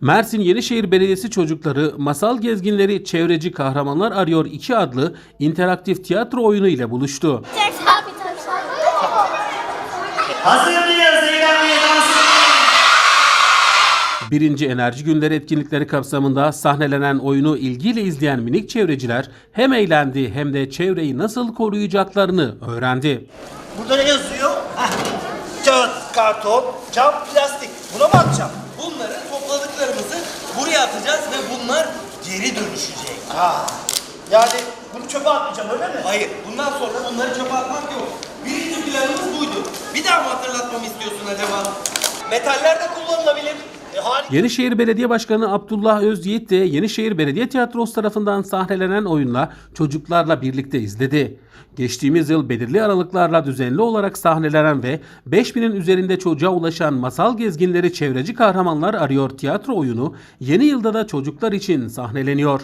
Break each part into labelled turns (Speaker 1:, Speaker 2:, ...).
Speaker 1: Mersin Yenişehir Belediyesi çocukları Masal Gezginleri Çevreci Kahramanlar Arıyor 2 adlı interaktif tiyatro oyunu ile buluştu.
Speaker 2: Hazır mıyız? Eğlenmeye dans
Speaker 1: Birinci Enerji Günleri etkinlikleri kapsamında sahnelenen oyunu ilgiyle izleyen minik çevreciler hem eğlendi hem de çevreyi nasıl koruyacaklarını öğrendi.
Speaker 2: Burada ne yazıyor? Heh. Kağıt, karton, cam, plastik. Buna mı atacağım?
Speaker 3: Bunları topladıklarımızı buraya atacağız ve bunlar geri dönüşecek.
Speaker 2: Ha. Yani bunu çöpe atmayacağım öyle mi?
Speaker 3: Hayır, bundan sonra bunları çöpe atmak yok. Birinci planımız buydu. Bir daha mı hatırlatmamı istiyorsun acaba?
Speaker 2: Metaller de kullanılabilir. E, harika.
Speaker 1: Yenişehir Belediye Başkanı Abdullah Özyiğit de Yenişehir Belediye Tiyatrosu tarafından sahnelenen oyunla çocuklarla birlikte izledi. Geçtiğimiz yıl belirli aralıklarla düzenli olarak sahnelenen ve 5000'in üzerinde çocuğa ulaşan Masal Gezginleri Çevreci Kahramanlar Arıyor tiyatro oyunu yeni yılda da çocuklar için sahneleniyor.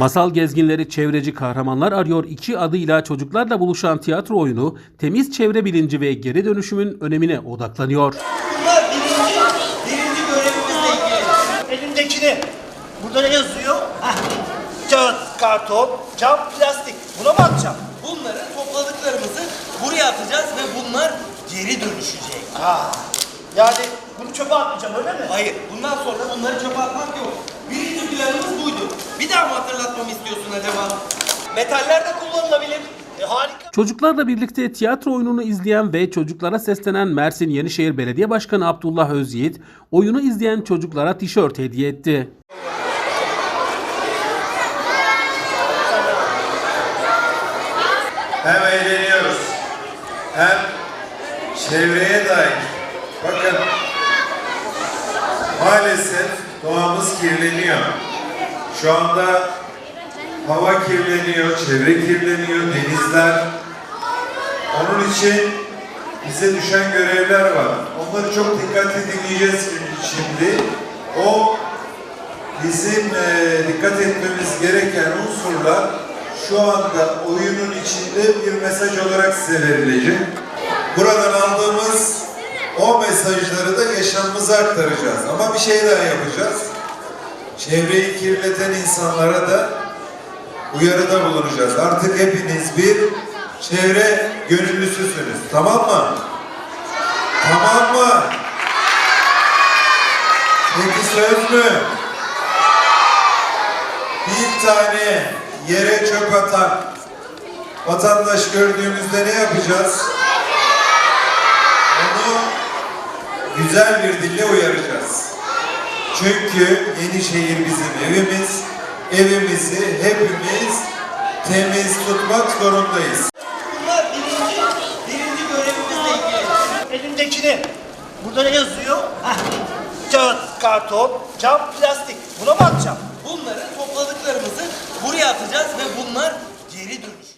Speaker 1: Masal Gezginleri Çevreci Kahramanlar Arıyor 2 adıyla çocuklarla buluşan tiyatro oyunu temiz çevre bilinci ve geri dönüşümün önemine odaklanıyor.
Speaker 3: Bunlar birinci, birinci görevimizle ilgili.
Speaker 2: Elimdekini. Burada ne yazıyor? Heh. Kağıt, karton, cam, plastik. Buna mı atacağım?
Speaker 3: Bunları topladıklarımızı buraya atacağız ve bunlar geri dönüşecek.
Speaker 2: Ha. Yani bunu çöpe atmayacağım öyle mi?
Speaker 3: Hayır, bundan sonra bunları çöpe atmak yok. Birinci planımız buydu. Bir daha mı hatırlatmamı istiyorsun acaba?
Speaker 2: Metaller de kullanılabilir. E, harika.
Speaker 1: Çocuklarla birlikte tiyatro oyununu izleyen ve çocuklara seslenen Mersin Yenişehir Belediye Başkanı Abdullah Özyiğit, oyunu izleyen çocuklara tişört hediye etti.
Speaker 4: Hem eğleniyoruz hem çevreye dair. Bakın maalesef doğamız kirleniyor. Şu anda hava kirleniyor, çevre kirleniyor, denizler. Onun için bize düşen görevler var. Onları çok dikkatli dinleyeceğiz şimdi. O bizim eee, dikkat etmemiz gereken unsurlar şu anda oyunun içinde bir mesaj olarak size verilecek. Buradan aldığımız o mesajları da yaşamımıza aktaracağız. Ama bir şey daha yapacağız. Çevreyi kirleten insanlara da uyarıda bulunacağız. Artık hepiniz bir çevre gönüllüsüsünüz. Tamam mı? Tamam mı? Peki söz mü? Bir tane yere çöp atan vatandaş gördüğümüzde ne yapacağız? Güzel bir dille uyaracağız. Çünkü Yenişehir bizim evimiz. Evimizi hepimiz temiz tutmak zorundayız.
Speaker 3: Bunlar birinci, birinci görevimizle ilgili.
Speaker 2: Elimdekini. Burada ne yazıyor? Heh. Kağıt, karton, cam, plastik. Buna mı atacağım?
Speaker 3: Bunları topladıklarımızı buraya atacağız ve bunlar geri dönüşecek.